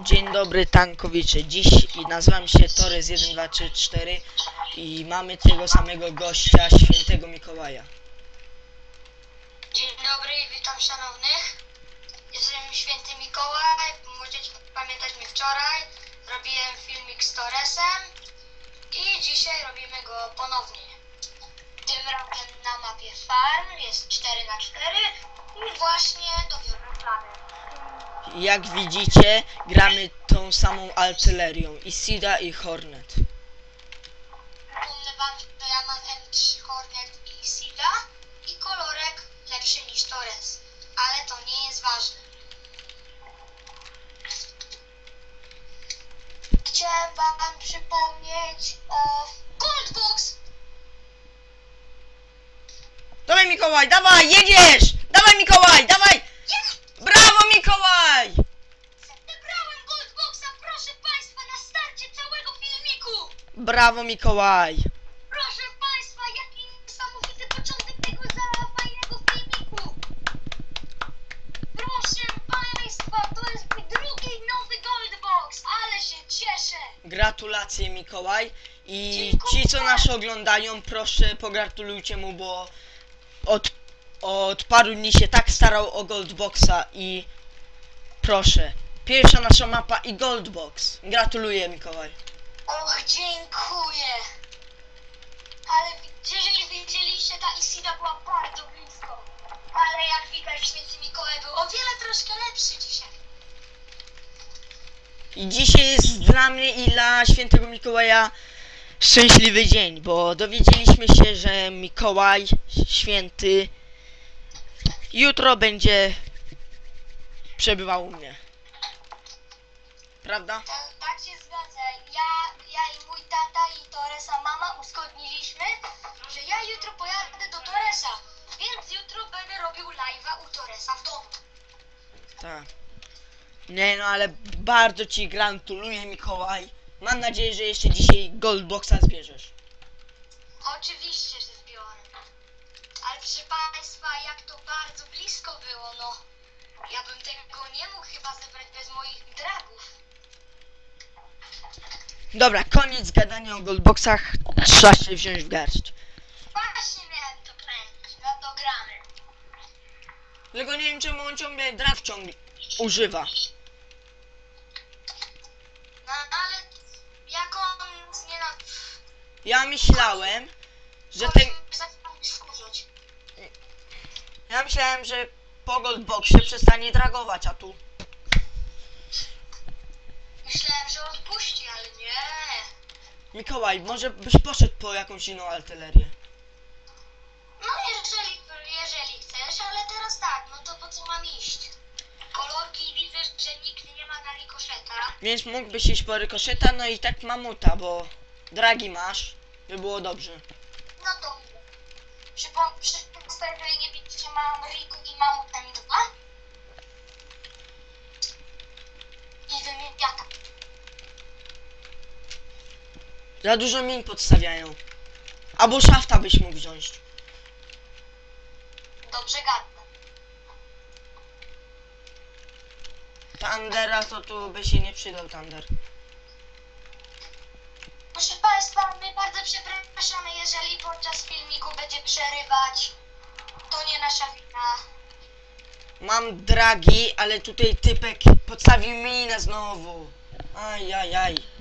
Dzień dobry tankowicze. Dziś nazywam się Torres 1234 i mamy tego samego gościa, świętego Mikołaja. Dzień dobry witam szanownych. Jestem święty Mikołaj. Możecie pamiętać mnie wczoraj. Robiłem filmik z Torresem i dzisiaj robimy go ponownie. Tym razem na mapie farm jest 4 na 4 i właśnie dowiozłem plany. Jak widzicie, gramy tą samą artylerią i Sida i Hornet. Że ja mam M3 Hornet i Sida i kolorek lepszy niż Torres, ale to nie jest ważne. Chciałem wam przypomnieć o Goldbox! Dawaj Mikołaj, dawaj, jedziesz! Dawaj Mikołaj, dawaj! Brawo Mikołaj! Proszę państwa, jaki niesamowity początek tego za fajnego filmiku! Proszę państwa, to jest mój drugi nowy Goldbox, ale się cieszę! Gratulacje Mikołaj i Dziękuję. ci co nas oglądają proszę pogratulujcie mu, bo od, od paru dni się tak starał o Goldboxa i proszę. Pierwsza nasza mapa i Goldbox. Gratuluję Mikołaj. Och, dziękuję! Ale jeżeli widzieliście, ta Isida była bardzo blisko. Ale jak widać, święty Mikołaj był o wiele troszkę lepszy dzisiaj. I dzisiaj jest dla mnie i dla świętego Mikołaja szczęśliwy dzień, bo dowiedzieliśmy się, że Mikołaj święty jutro będzie przebywał u mnie. Prawda? Tak, tak się. Ja, ja i mój tata i Toresa mama uzgodniliśmy, że ja jutro pojadę do Toresa. Więc jutro będę robił live'a u Toresa w domu. Tak. Nie no, ale bardzo ci gratuluję Mikołaj. Mam nadzieję, że jeszcze dzisiaj Goldboxa zbierzesz. Oczywiście, że zbiorę. Ale proszę Państwa, jak to bardzo blisko było, no. Ja bym tego nie mógł chyba zebrać bez moich dragów. Dobra, koniec gadania o Goldboxach. Trzeba się wziąć w garść. Właśnie miałem to kręcić, no to gramy. Tylko nie wiem czemu on ciągle draft ciągle używa. No ale jak on nie na... Ja myślałem, że ten... Ja myślałem, że po Goldboxie przestanie dragować, a tu... Myślałem, że odpuści, ale nie. Mikołaj, może byś poszedł po jakąś inną artylerię. No jeżeli, jeżeli chcesz, ale teraz tak, no to po co mam iść? Kolorki widzę, że nikt nie ma na rikoszeta. Więc mógłbyś iść po rykoszeta, no i tak mamuta, bo dragi masz, by było dobrze. No to przypomnę, jeżeli nie widzicie, mam Riku i mam M2. I wymieniaka. Za dużo min podstawiają. Albo szafta byś mógł wziąć. Dobrze gadnę. Tandera to tu by się nie przydał Tander. Proszę Państwa, my bardzo przepraszamy, jeżeli podczas filmiku będzie przerywać. To nie nasza wina. Mam dragi, ale tutaj typek podstawił minę znowu. Aj, aj, aj.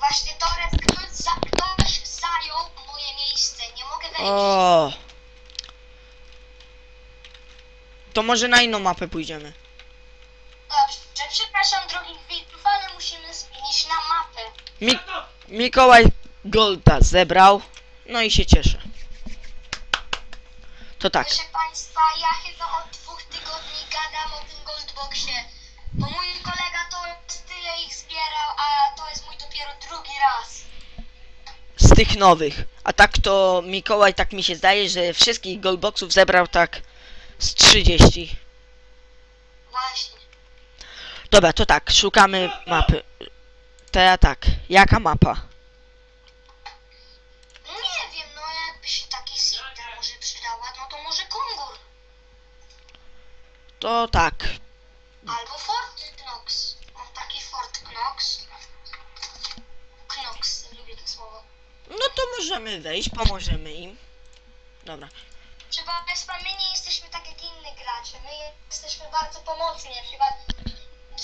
Właśnie Torres, ktoś, za, ktoś zajął moje miejsce. Nie mogę wejść. O. To może na inną mapę pójdziemy. Dobrze, przepraszam drogich widzów, ale musimy zmienić na mapę. Mi Mikołaj Golda zebrał, no i się cieszę. To tak. Proszę Państwa, ja chyba od dwóch tygodni gadam o tym Goldboxie. Bo mój dopiero drugi raz. Z tych nowych. A tak to Mikołaj, tak mi się zdaje, że wszystkich Goldboxów zebrał tak z 30. Właśnie. Dobra, to tak, szukamy mapy. Teraz tak, jaka mapa? Nie wiem, no jakby się taki Sinta może przydała, no to może Kongur. To tak, Albo Fort możemy wejść, pomożemy im. Dobra. Proszę Państwa, my nie jesteśmy tak jak inne gracze. My jesteśmy bardzo pomocni. Na przykład,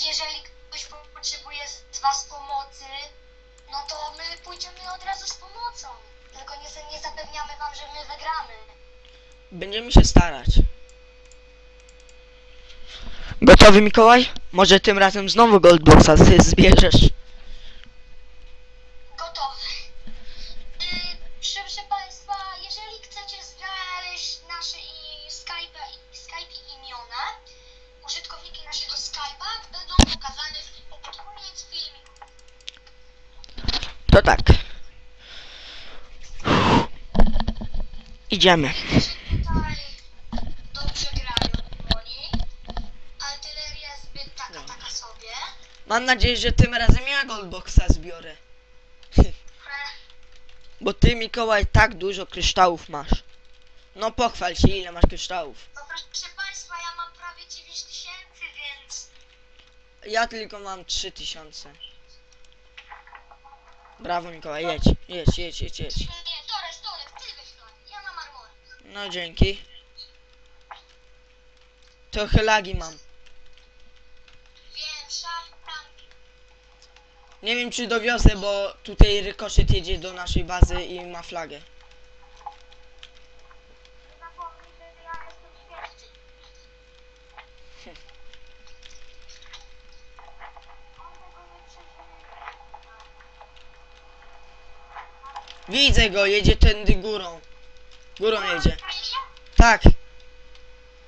jeżeli ktoś po- potrzebuje z- z Was pomocy, no to my pójdziemy od razu z pomocą. Tylko nie, nie zapewniamy Wam, że my wygramy. Będziemy się starać. Gotowy Mikołaj? Może tym razem znowu Goldboxa zbierzesz. To tak. Idziemy. Mam nadzieję, że tym razem ja Goldboxa zbiorę. Bo ty Mikołaj tak dużo kryształów masz. No pochwal się ile masz kryształów. No proszę Państwa, ja mam prawie 9 tysięcy, więc Ja tylko mam 3000. Brawo Mikołaj, jedź, jedź, jedź, jedź, jedź. nie, nie, Torres, Torres, ty weź broń. Ja mam armor. No dzięki. Trochę lagi mam. Wiem. Nie wiem czy dowiozę, bo tutaj rykoszet jedzie do naszej bazy i ma flagę. Widzę go, jedzie tędy górą. Górą jedzie. Tak.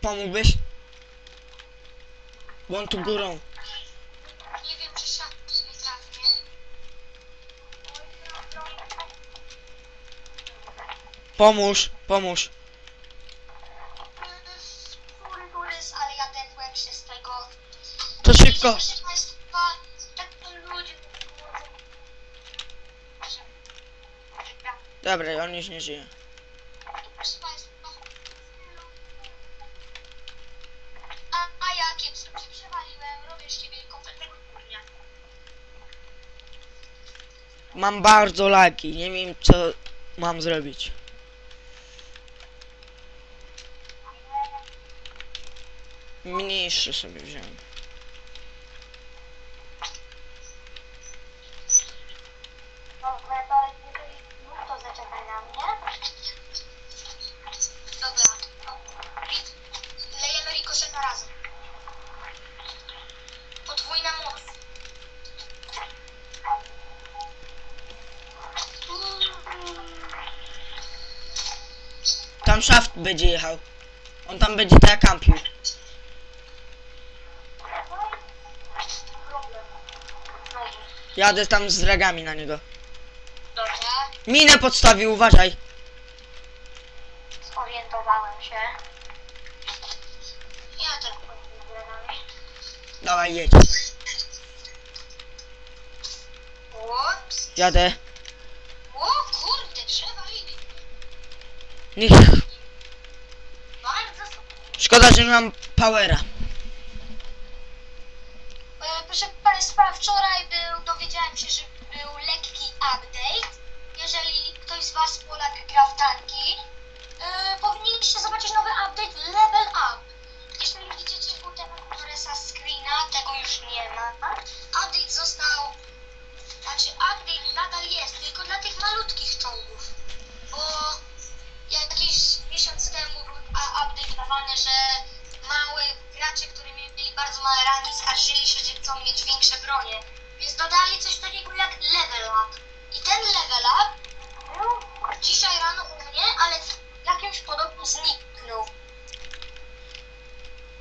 Pomógłbyś? Bo on tu górą. Nie wiem, czy szaf nie trafnie. Pomóż, pomóż. Góry, góry, ale ja tepłem się z tego. To szybko. Proszę Państwa, tak to ludzie Dobra, on już nie żyje. Mam bardzo lagi, nie wiem co mam zrobić. Mniejszy sobie wziąłem. Dobra, to jeżeli mów, to zaczekaj na mnie. Dobra. Lejemy rikoszeta razem. Podwójna moc. Tam szaft będzie jechał. On tam będzie tak kampił. Jadę tam z dragami na niego. Minę podstawił, uważaj. zorientowałem się. Ja też pójdę. Dawaj, jedź. Jadę. Niech. Szkoda, że nie mam powera. E, Proszę Państwa, wczoraj był, dowiedziałem się, że był lekki update. Jeżeli ktoś z Was Polak gra w tanki, e, powinniście zobaczyć nowy update Level Up.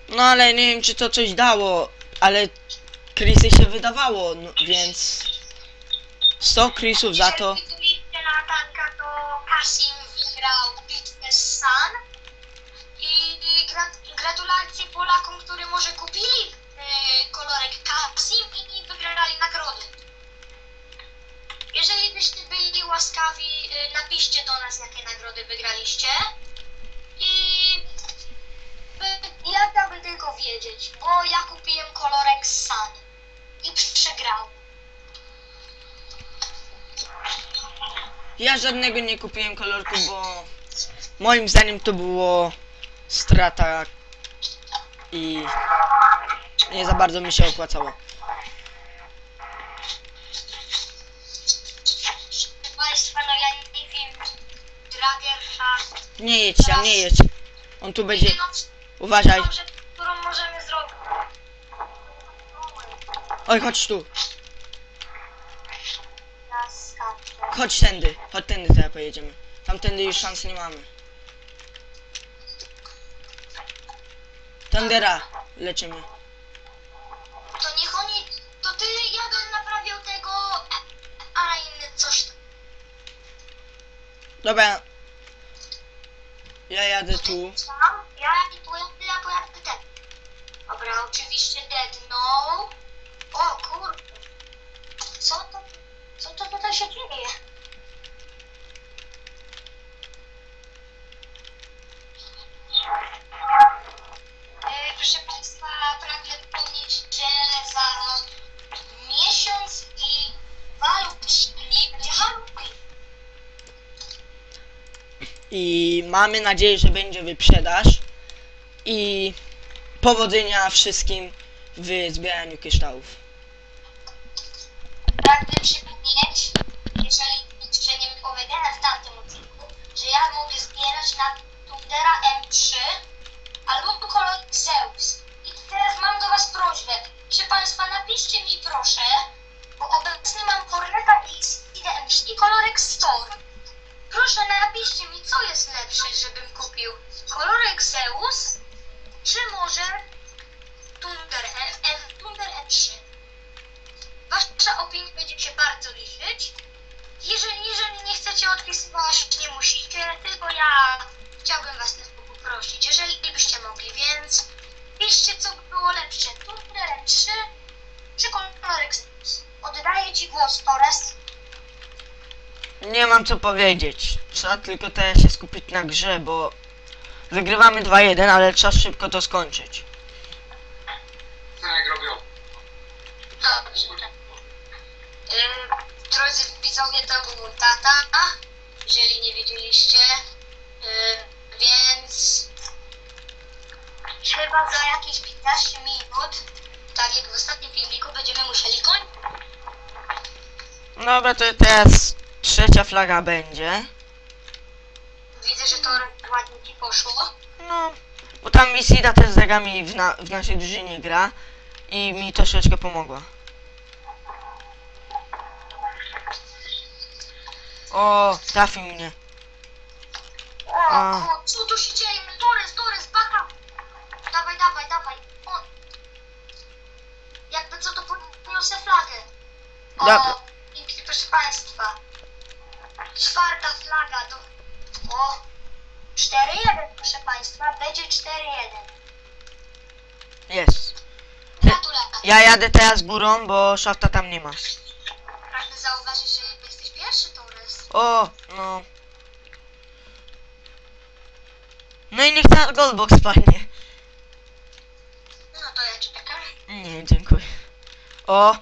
No ale nie wiem czy to coś dało, ale Chrisy się wydawało, no, więc 100 Chrisów za to. Na tanka, to Kasim wygrał bitwę z Sun. I, grat, gratulacje Polakom, którzy może kupili e, kolorek Kasim i wygrali nagrody. Jeżeli byście byli łaskawi, e, napiszcie do nas, jakie nagrody wygraliście. Chciałbym tylko wiedzieć, bo ja kupiłem kolorek Sun i przegrałem. Ja żadnego nie kupiłem kolorku, bo moim zdaniem to było strata i nie za bardzo mi się opłacało. Państwa, no ja nie wiem, Dragerha, Nie jedź tam, nie jedź. On tu będzie. Uważaj. którą możemy zrobić. Oj, chodź tu. Chodź tędy. Chodź tędy teraz pojedziemy. Tamtędy już szans nie mamy. Tendera leczymy. To niech oni, to ty, bym naprawiał tego, a inny coś tam. Dobra. Ja jadę tu. Ja i Dobra, oczywiście deadnął. O kurde. Co to, co to tutaj się dzieje? E, Proszę Państwa, pragnę wspomnieć, że za miesiąc i dwa lub trzy będzie Halloween. I mamy nadzieję, że będzie wyprzedaż. I powodzenia wszystkim w zbieraniu kryształów. Pragnę przypomnieć, jeżeli jeszcze nie powiedziałem w tamtym odcinku, że ja mogę zbierać na Tundera M3 albo kolor Zeus. I teraz mam do Was prośbę. Proszę Państwa, napiszcie mi proszę, bo obecnie mam Corneta X i M3 i kolorek Store. Proszę napiszcie mi, co jest lepsze, żebym kupił kolorek Zeus, czy może Thunder, M, M, Thunder M3. Wasza opinia będzie się bardzo liczyć. Jeżeli, jeżeli nie chcecie odpisywać, nie musicie, tylko ja chciałbym was tylko poprosić, jeżeli byście mogli, więc piszcie co by było lepsze, Thunder M3 czy kolorek. Oddaję Ci głos, Torres. Nie mam co powiedzieć. Trzeba tylko teraz się skupić na grze, bo wygrywamy 2-1, ale trzeba szybko to skończyć. No jak robią. Dobrze. Ym, Drodzy widzowie, to był tata, jeżeli nie wiedzieliście. Ym, Więc chyba za jakieś 15 minut, tak jak w ostatnim filmiku, będziemy musieli kończyć. Dobra, to teraz trzecia flaga będzie. Widzę, że to ładnie ci poszło. No, bo tam Misida też z zegami w, na, w naszej drużynie gra i mi troszeczkę pomogła. O, trafił mnie. O, A. ku- co tu się dzieje? Torres, Torres, baka! Dawaj, dawaj, dawaj. O. Jakby co, to podniosę flagę. O, Dobra. pięknie, proszę Państwa. Czwarta flaga do... O, 4-1, proszę Państwa, będzie 4-1. Jest. Ja jadę teraz górą, bo szafta tam nie ma. Pragnę zauważyć, że jesteś pierwszy, Torres. O, no. No i niech ta goldbox spadnie. No to ja czekam. Nie, dziękuję. O,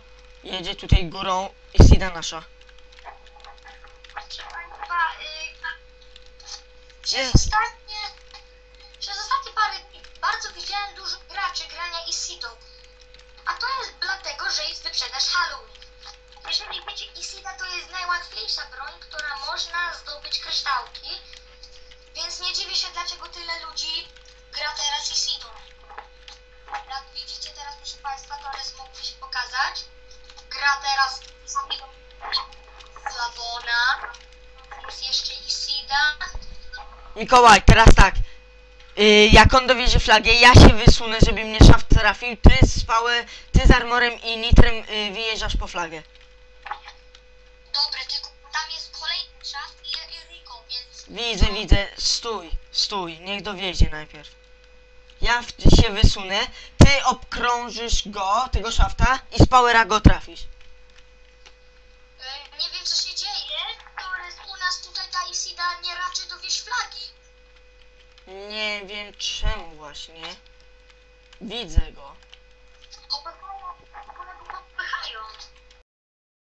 jedzie tutaj górą i Sida nasza. Y, Jest. Jest wyprzedaż Halloween. Jeżeli wiecie, Isida to jest najłatwiejsza broń, która można zdobyć kryształki. Więc nie dziwię się, dlaczego tyle ludzi gra teraz Isidą. Jak widzicie teraz, proszę Państwa, Torres mógłby się pokazać. Gra teraz samego Slavona. Jest jeszcze Isida. Mikołaj, teraz tak. Y, jak on dowiezie flagę, ja się wysunę, żeby mnie szaft trafił. Ty z ty z armorem i nitrem y, wyjeżdżasz po flagę. Dobre, tylko tam jest kolejny czas i, Rico, więc Widzę, widzę. Stój, stój. Niech dowiezie najpierw. Ja się wysunę, ty obkrążysz go, tego szafta i z powera go trafisz. Nie wiem czemu właśnie. Widzę go.